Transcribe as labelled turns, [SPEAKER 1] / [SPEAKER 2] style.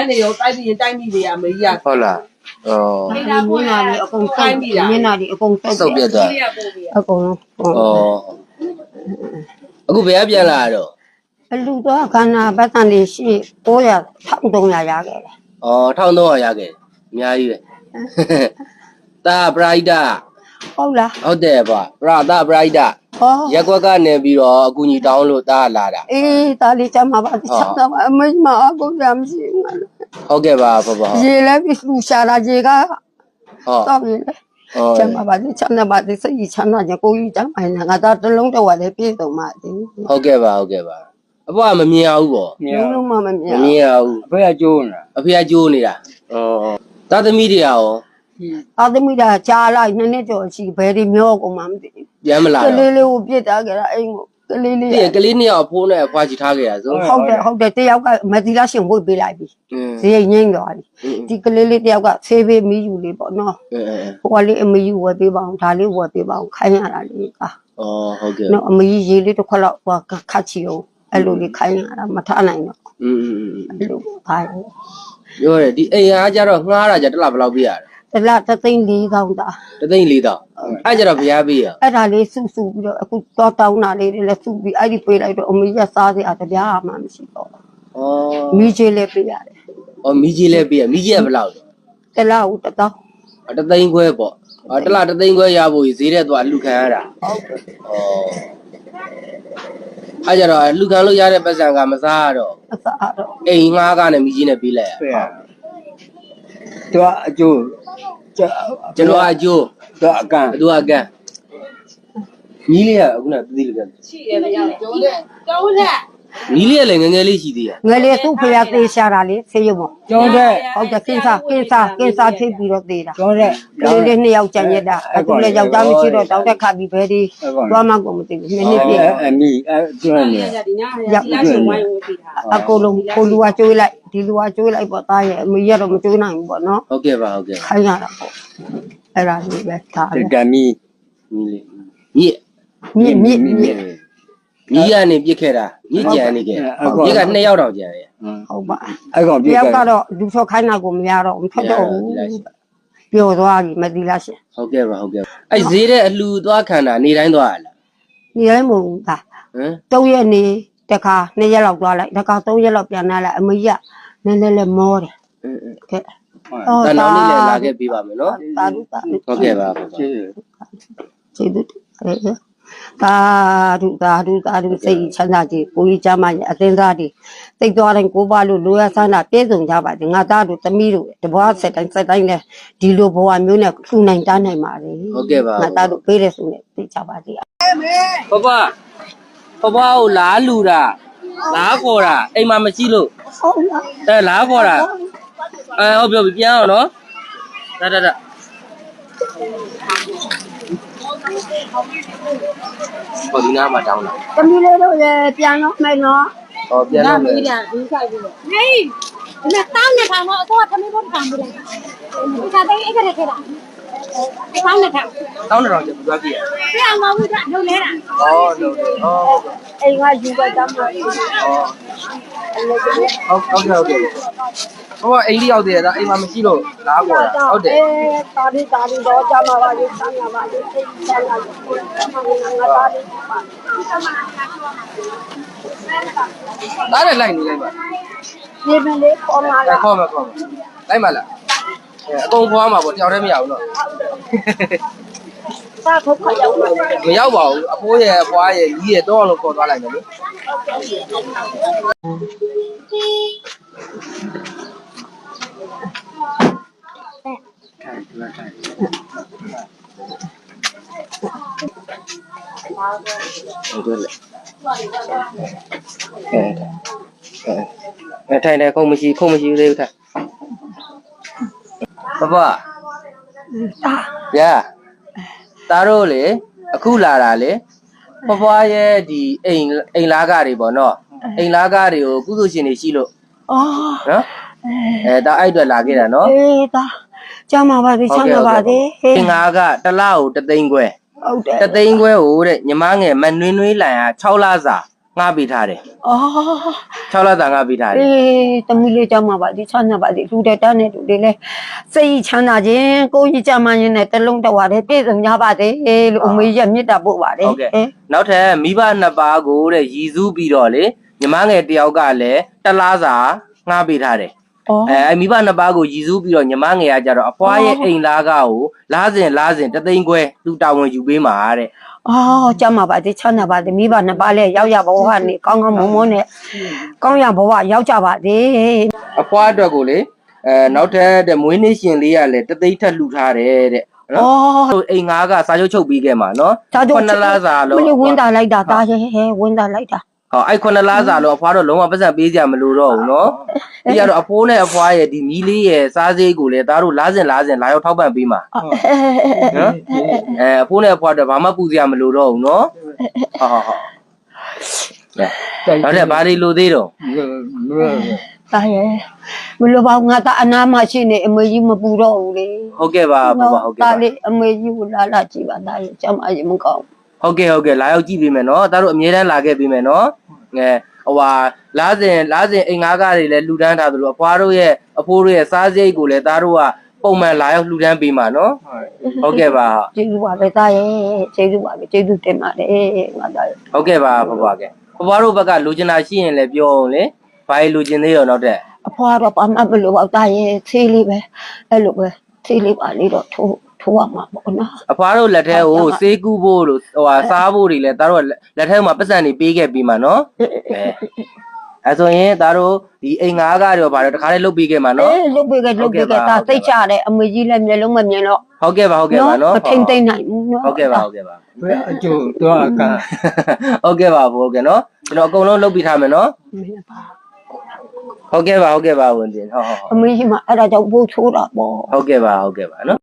[SPEAKER 1] န်းတွေရောတိုက်ပြီးရင်တိုက်မိတွေရမကြီးရ
[SPEAKER 2] ဟုတ်လားဩ
[SPEAKER 3] ဒီမျက်နှာတွေအကုန်တုတ်မျက်နှာတွေအကုန်တုတ်
[SPEAKER 2] စုပ်ပြတ်သွား
[SPEAKER 1] ကြီးရပို့ပြီး
[SPEAKER 3] အကုန်လုံး
[SPEAKER 2] ဩအခုဘယ်ကပြန်လာတော့
[SPEAKER 3] အလူတော့ခန္ဓာပတ်စံတွေရှိ900 1300ရခဲ့တယ်
[SPEAKER 2] ဩ1300ရခဲ့အများကြီးပဲတာပရိုက်တာ
[SPEAKER 3] ဟုတ်လား
[SPEAKER 2] ဟုတ်တယ်ဗျပရာတာပရိုက်တာ
[SPEAKER 3] ဟော
[SPEAKER 2] ရက်ကွက်ကနေပြီးတော့အကူကြီးတောင်းလို့တာလာတာ
[SPEAKER 3] အေးဒါလေးချမ်းပါပါချမ်းသာပါအမေမအကုန်ရမရှိဘူး
[SPEAKER 2] ဟုတ်ကဲ့ပါဘဘဟုတ်
[SPEAKER 3] ရေလည်းပြလူရှာလာရေက
[SPEAKER 2] ဟုတ်
[SPEAKER 3] တော့ရေလည်း
[SPEAKER 2] ဟုတ်
[SPEAKER 3] ချမ်းပါပါချမ်းသာပါစိတ်ချမ်းသာကြကိုကြီးချမ်းပါနေငါသားတစ်လုံးတော့လည်းပြည့်စုံပါသေး
[SPEAKER 2] ဟုတ်ကဲ့ပါဟုတ်ကဲ့ပါအဘကမမြင်အောင်ပေါ့
[SPEAKER 3] ဘူးလုံးမမမြင်
[SPEAKER 2] မမြင်အောင်
[SPEAKER 4] ဘယ်ကကျိုးနေတာ
[SPEAKER 2] အဖေကကြိုးနေတာဩသာသမီတွေရော
[SPEAKER 3] အာသမီးဒါကြားလိုက်နှစ်နှစ်ကျော်ရှိဘယ်ဒီမျောကုန်မှမသိ
[SPEAKER 2] ပြန်မလာ
[SPEAKER 3] က
[SPEAKER 2] တော့
[SPEAKER 3] လေးလေးကိုပြစ်တာကြတာအိမ်ကိုကလေးလေး
[SPEAKER 2] ဒီကလေးနှစ်ယောက်အဖိုးနဲ့အဖွားကြီးထားခဲ့ရဆို
[SPEAKER 3] ဟုတ်တယ်ဟုတ်တယ်တယောက်ကမသီလာရှင်ဝတ်ပေးလိုက်ပြီ
[SPEAKER 2] အင်း
[SPEAKER 3] ဈေးငိမ့်သွားပြီဒီကလေးလေးတယောက်ကဆေးပေးမီးယူလေးပေါ့နော်
[SPEAKER 2] အင်းအင်း
[SPEAKER 3] ဟိုကလေးအမီးယူဝယ်ပေးပါအောင်ဒါလေးဝယ်ပေးပါအောင်ခိုင်းရတာလေးက
[SPEAKER 2] ဩဟုတ်ကဲ့
[SPEAKER 3] နော်အမီးရေးလေးတစ်ခွက်လောက်ဟိုကခတ်ချီအောင်အဲ့လိုလေးခိုင်းရတာမထနိုင်တော့
[SPEAKER 2] อืมอืม
[SPEAKER 3] အဲ့လိုခိုင်း
[SPEAKER 2] ပြောတယ်ဒီအိမ်အားကြတော့ငှားတာကြတစ်လားဘယ်လောက်ပေးရလဲ
[SPEAKER 3] တလားတသိန်းလေးကောင်းတာ
[SPEAKER 2] တသိန်းလေးတော့ အဲ့ကြတော့ဘုရားပေးရ
[SPEAKER 3] အဲ့ဒါလေးစုစုပြီးတော့အခုတော့တောင်းတာလေးတွေလည်းစုပြီးအဲ့ဒီပေးလိုက်တော့အမီးကစားစရာတပြားမှမရှိတော့
[SPEAKER 2] ဩ
[SPEAKER 3] မီးချေးလေးပေးရတယ်
[SPEAKER 2] ဩမိကြီးလည်းပေးရမိကြီးကဘယ်လောက်လဲ
[SPEAKER 3] တလားဦးတသောင်း
[SPEAKER 2] အတသိန်းခွဲပေါ့အတစ်လားတသိန်းခွဲရဖို့ဈေးတဲ့သွားလူခံရတာ
[SPEAKER 3] ဟုတ်တယ်
[SPEAKER 2] ဩအဲ့ကြတော့လူခံလို့ရတဲ့ပတ်စံကမစားရတော့
[SPEAKER 3] အစားတော့
[SPEAKER 2] အိမ်ငှားကနဲ့မိကြီးနဲ့ပေးလိုက်ရ
[SPEAKER 4] ဘယ်ကသူကအကျိုး ကျ
[SPEAKER 2] ကျွန်တော်အကျိုး
[SPEAKER 4] သူအကန်
[SPEAKER 2] ဘသူအကန်းညီလေးကအခုနကသတိလက
[SPEAKER 1] ရှိရမရကျုံးတဲ့ကျုံးတဲ့
[SPEAKER 2] ညီလေးက လည်းငယ်ငယ်လေးရှိသေးရ
[SPEAKER 3] ငယ်လေးသူ့ဖေရသေးရှာတာလေဆေးရုံပေါ့
[SPEAKER 4] ကျောင်းတဲ့
[SPEAKER 3] ဟုတ်တယ်ကင်းစားကင်းစားကင်းစားဖြစ်ပြီးတော့သေးတာ
[SPEAKER 4] ကျောင်းတဲ့
[SPEAKER 3] ကလေးလေးနှစ်ယောက်ကြံရက်တာအခုလည်းယောက်ျားမရှိတော့တောင်းတက်ခါပြီးဘယ်ဒီသွားမှကိုမသိဘူးနှစ်နှစ်ပြည့်
[SPEAKER 4] အမီအဲကျွမ်းနေ
[SPEAKER 1] ရဒီညရဒီလားရှင်ဝိုင်းဝန်းပြီးတာ
[SPEAKER 3] အကိုလုံးကိုလူကကျွေးလိုက်ဒီလူကကျွေးလိုက်ပေါ့သားရဲ့အမေရတော့မကျွေးနိုင်ဘူးပေါ့နော်
[SPEAKER 2] ဟုတ်ကဲ့ပါဟုတ်ကဲ့ပါ
[SPEAKER 3] ခိုင်းရတာပေါ့အဲ့ဒါလေးပဲဒါပဲ
[SPEAKER 4] တမီ
[SPEAKER 2] ညီလေးမြစ်
[SPEAKER 3] မြင့်မြင့် မြင့်
[SPEAKER 2] ညီကနေပြစ်ခဲ့တာမြစ်ကြံနေခဲ့မြစ်ကနှစ်ယောက်တော့ကြံရ
[SPEAKER 3] ဟုတ်ပါ
[SPEAKER 4] အဲ့ကောင်
[SPEAKER 3] တ
[SPEAKER 4] ပြေး
[SPEAKER 3] ယောက်
[SPEAKER 4] က
[SPEAKER 3] ကတော့လူချောခိုင်းတာကိုမရတော့ဘူးထွက်တော့ဘူးပျော်သွားပြီမသိလားရှင်
[SPEAKER 2] ဟုတ်ကဲ့ပါဟုတ်ကဲ့အဲ့ဈေးတဲ့အလှသွားခံတာနေတိုင်းသွားရလား
[SPEAKER 3] နေတိုင်းမဟုတ်ဘူးဒါ
[SPEAKER 2] ဟမ်
[SPEAKER 3] ၃ရက်နေတခါ၂ရက်လောက်သွားလိုက်တခါ၃ရက်လောက်ပြန်လာလိုက်အမေကြီးကနည်းနည်းလေးမောတယ်ကဲ
[SPEAKER 2] ဒါနောက်နေ့လည်းလာခဲ့ပြပါမယ်နော်
[SPEAKER 3] တာလူတာလူ
[SPEAKER 2] ဟုတ်ကဲ့ပါဟုတ်ပါ
[SPEAKER 4] ကျေး
[SPEAKER 3] ကျေးဇူး တင်တယ်တာဒုတာဒုတာဒုစိတ်ချမ်းသာကြီးကိုကြီးချမ်းသာကြီးအသင်းသားတွေတိတ်သွားတိုင်းကိုပါလို့လိုရဆန်းတာပြည့်စုံကြပါစေငါသားတို့သမီးတို့တဘွားဆက်တိုင်းဆက်တိုင်းနဲ့ဒီလိုဘဝမျိုးနဲ့ထူနိုင်တားနိုင်ပါလေ
[SPEAKER 2] ဟုတ်ကဲ့ပါ
[SPEAKER 3] ငါသားတို့ပေးတဲ့ဆုနဲ့ပြကြပါစေ
[SPEAKER 2] ဘဘဘဘကိုလားလူတာလားခေါ်တာအိမ်မှာမရှိလို့
[SPEAKER 3] ဟုတ်လား
[SPEAKER 2] အဲလားခေါ်တာအဲဟုတ်ပြီပြန်အောင်နော်ဒါဒါဒါ ဟောဒီနားမှာတောင်းလာ
[SPEAKER 3] သမီးလေးတို့လည်းပြန်တော့မယ်နော်
[SPEAKER 2] ဟောပြန်တော့မယ်
[SPEAKER 1] ဒီဆိုင်ပြီးတော့
[SPEAKER 5] ဟေးဒီမှာတောင်းနေထောင်တော့အတော့သမီးတို့ထောင်ပြီးတယ်ဒီစားတဲ့အဲ့ဒါခဲ့တာတောင်းနေထောင်
[SPEAKER 2] တောင်းတော့ကျဘယ်သွားကြည့်ရ
[SPEAKER 5] ပြအောင်မဟုတ်တာလုံလဲတာ
[SPEAKER 2] ဟောလုံးတယ်ဟော
[SPEAKER 3] အိမ်ကယူပါတမ်းပါ
[SPEAKER 2] ဟုတ်ဟုတ်ကဲ့ဟုတ်ကဲ့ ဟောအိမ်လေးရောက်သေးတယ်ဒါအိမ်မှာမရှိလို့လားခေါ်တာဟုတ်တယ်
[SPEAKER 3] တာဒီတာဒီတော့ကြမှာပါလေဆန်းရပါလေစိတ်ချမ်းသာကြပါလေငါသားလေးပါ
[SPEAKER 2] ဒါလည်းလိုက်နေလိုက်ပါ
[SPEAKER 3] ဒီမလေးခေါ်လာ
[SPEAKER 2] အဲ
[SPEAKER 3] လား
[SPEAKER 2] ခေါ်မယ်ခေါ်မယ်လိုက်ပါလားအဲအကုန်ခေါ်မှာပေါ့တယောက်တည်းမရဘူးနော်
[SPEAKER 3] သာခုတ်ခရောက်လာ
[SPEAKER 2] မရောက်ပါဘူးအဖိုးရဲ့အဖွားရဲ့ကြီးရဲ့တော့လို့ခေါ်သွားလိုက်မယ်လေ အဲအဲအဲထိုင်တယ်ခုံမရှိခုံမရှိသေးဘူးထိုင်ဘဘညာตาတို့လေအခုလာတာလေဘဘရဲ့ဒီအိမ်အိမ်လားကားတွေပေါ့နော်အိမ်လားကားတွေကိုကုသိုလ်ရှင်တွေရှိလို့
[SPEAKER 3] အော်
[SPEAKER 2] နော်အဲဒါအဲ့အတွက်လာခဲ့တာနော်
[SPEAKER 3] အေးသား ကြမှာပါစေချမ်းသာပါစေဟေး
[SPEAKER 2] အင်္ဂါကတစ်လားကိုတသိန်းခွဲ
[SPEAKER 3] ဟုတ်တယ်
[SPEAKER 2] တသိန်းခွဲကိုတဲ့ညီမငယ်မနှွေးနှွေးလန်ဟာ6လစာငှားပေးထားတယ်
[SPEAKER 3] အော်
[SPEAKER 2] 6လစာငှားပေးထားတယ်
[SPEAKER 3] အေးတမီးလေးကြမှာပါဒီချမ်းသာပါဒီလူတဲ့တန်းနဲ့လူတွေလဲစိတ်ချမ်းသာခြင်းကိုကြီးကြမှာခြင်းနဲ့တလုံးတော်ပါတယ်ပြည့်စုံကြပါစေလို့အမေကြီးကမေတ္တာပို့ပါတယ်
[SPEAKER 2] ဟုတ်ကဲ့နောက်ထပ်မိဘနှစ်ပါးကိုတဲ့ရည်စူးပြီးတော့လေညီမငယ်တယောက်ကလည်းတစ်လားစာငှားပေးထားတယ်
[SPEAKER 3] အော်
[SPEAKER 2] အဲအဲ့မိဘနှစ်ပါးကိုရည်စူးပြီးတော့ညီမငယ်ကကြတော့အဖွားရဲ့အိမ်လားကကိုလားစဉ်လားစဉ်တသိန်းခွဲသူတာဝန်ယူပေးမှာတဲ့
[SPEAKER 3] အော်ကြမှာပါဒီချမ်းသာပါဒီမိဘနှစ်ပါးလဲရောက်ရဘဝကနေကောင်းကောင်းမွန်မွန်နဲ့ကောင်းရဘဝရောက်ကြပါစေ
[SPEAKER 2] အဖွားအတွက်ကိုလေအဲနောက်ထပ်တဲ့မွေးနေ့ရှင်လေးကလည်းတသိန်းထက်လှူထားတယ်တဲ့နော်
[SPEAKER 3] အော်
[SPEAKER 2] ဟိုအိမ်ငါးကစာချုပ်ချုပ်ပြီးခဲ့မှာနော်
[SPEAKER 3] ဒါတို့
[SPEAKER 2] ခုနှစ်လစာလို့
[SPEAKER 3] မလို့ဝင်တာလိုက်တာသားရဲ့ဟဲဝင်တာလိုက်တာ
[SPEAKER 2] ဟောအဲ့ခုနှစ်လစာလို့အဖွားတော့လုံးဝပတ်စံပေးကြမလို့တော့ဘူးနော်ပြီးရတော့အဖိုးနဲ့အဖွားရဲ့ဒီမီးလေးရဲ့စားစိတ်ကိုလည်းသားတို့လားစဉ်လားစဉ်လာရောက်ထောက်ပံ့ပေးမှာနော်အဲအဖိုးနဲ့အဖွားတော့ဘာမှပူစရာမလိုတော့ဘူးနော်ဟောဟောဟောနောက်တဲ့ဘာတွေလိုသေးတော့
[SPEAKER 3] သားရဲ့မလို့ပါငါသားအနာမရှိနေအမေကြီးမပူတော့ဘူးလေ
[SPEAKER 2] ဟုတ်ကဲ့ပါဘဘဟုတ်ကဲ့
[SPEAKER 3] သား
[SPEAKER 2] ပါ
[SPEAKER 3] လေးအမေကြီးကိုလာလာကြည့်ပါသားရဲ့ကျမကြီးမကောင်း
[SPEAKER 2] ဟုတ်ကဲ့ဟုတ်ကဲ့လာရောက်ကြည့်ပေးမယ်နော်သားတို့အမြဲတမ်းလာခဲ့ပေးမယ်နော်ငယ်ဟိုဟာလားစဉ်လားစဉ်အိမ်ငါးကားတွေလည်းလှူဒန်းထားသလိုအဖွားတို့ရဲ့အဖိုးတို့ရဲ့စားစိတ်ကိုလည်းသားတို့ကပုံမှန်လာရောက်လှူဒန်းပေးမှာနော်ဟုတ်ကဲ့ပါ
[SPEAKER 3] ကျေးဇူးပါပဲသားရဲ့ကျေးဇူးပါပဲကျေးဇူးတင်ပါတယ်ငါသားရဲ့
[SPEAKER 2] ဟုတ်ကဲ့ပါဘဘကဲဘဘတို့ဘက်ကလူကျင်တာရှိရင်လည်းပြောအောင်လေဘာလို့လူကျင်သေးရောနောက်တဲ့
[SPEAKER 3] အဖွားတော့ဘာမှမလို့ပါသားရဲ့သေးလေးပဲအဲ့လိုပဲသေးလေးပါလေးတော့ထိုး ထိုးရမှာပေါ့နော်
[SPEAKER 2] အဖွားတို့လက်ထဲကိုစေးကူးဖို့လို့ဟိုဟာစားဖို့တွေလည်းသားတို့ကလက်ထဲမှာပတ်စံနေပေးခဲ့ပြီးမှာနော်အဲအဲဆိုရင်သားတို့ဒီအိမ်ငါးကားတွေဘာလို့တခါလေးလုတ်ပြီးခဲ့မှာနော်
[SPEAKER 3] အေးလုတ်ပေးခဲ့လုတ်ပေးခဲ့သားသိတ်ချတယ်အမေကြီးလည်းမျက်လုံးမမြင်တော့
[SPEAKER 2] ဟုတ်ကဲ့ပါဟုတ်ကဲ့ပါနော်
[SPEAKER 3] မထိမ့်သိမ့်နိုင်ဘူးနော်
[SPEAKER 2] ဟုတ်ကဲ့ပါဟုတ်ကဲ့ပါ
[SPEAKER 4] ဘယ်အကျိုးတော့က
[SPEAKER 2] ဟုတ်ကဲ့ပါဟုတ်ကဲ့နော်ကျွန်တော်အကုန်လုံးလုတ်ပြီးထားမယ်နော်
[SPEAKER 3] မင်းပါ
[SPEAKER 2] ဟုတ်ကဲ့ပါဟုတ်ကဲ့ပါဝင်တင်ဟုတ်ဟုတ်
[SPEAKER 3] အမေကြီးမအဲ့ဒါကြောင့်ဘိုးချိုးတာပေါ့
[SPEAKER 2] ဟုတ်ကဲ့ပါဟုတ်ကဲ့ပါနော်